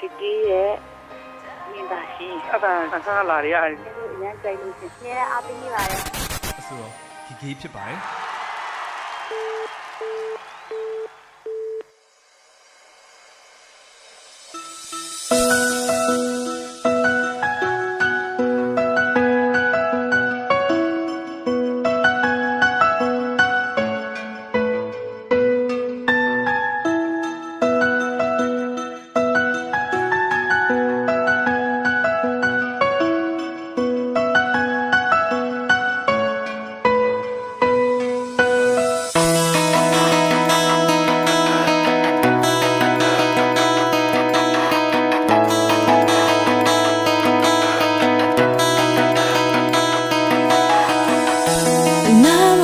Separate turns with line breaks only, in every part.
ကကြီးရဲ့မင်းသားရှင်
အဲ့ဒါအဆန်းလာတွေရတယ်
ဒီလိုအရင်ကြိုက်လို့ရှင်နေအားပေးနေပါရဲ့
အဆိုတော့ဒီဂေးဖြစ်ပါတယ်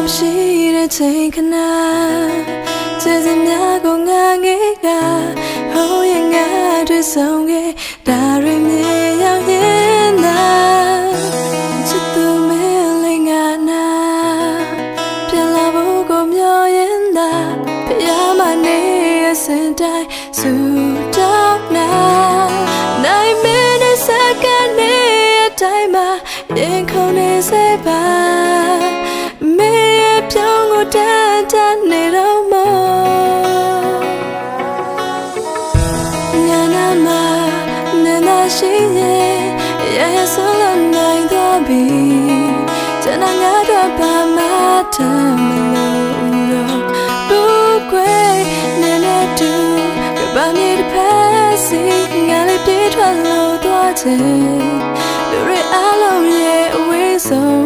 မရှိတဲ့ချိန်ခဏကျေးဇူးများကိုငါငယ်ကဟိုးရင်ငါတွေ့ဆုံးခဲ့ဒါရင်းမြေရောက်ရင်သာချစ်သူမဲလေးငါနာပြန်လာဖို့ကိုမျှော်ရင်သာဖျားမနေရစင်တိုင်းစူတောင်းနာနိုင်မင်းနဲ့စက္ကန့်နဲ့အတိုင်းမှာရင်ခုန်နေစေပါ နန္ဒရှိရဲ့ရရဆုံးလနိုင်တော့ပြီကျန်တာငါတော့ဘာမှတမ်းမလို့ဘူးကွယ်နေနေတူကဘာမြေတစ်ဖက်စီငါလေးပြေးထွက်လို့သွားချင်လူတွေအားလုံးရဲ့အဝေးဆုံး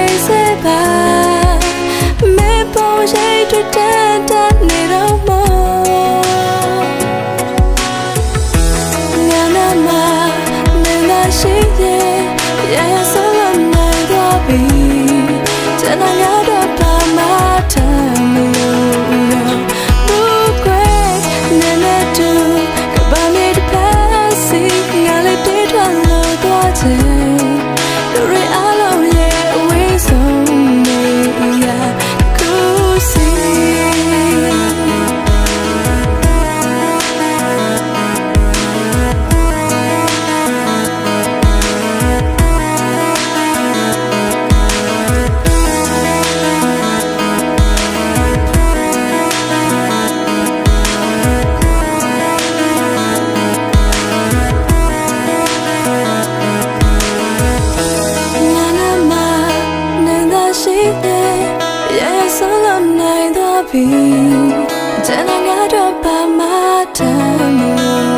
ရှိ ဆုံးလို့နိုင်တော့ပြီကျန်တာငါတော့ပါမတမ်းမ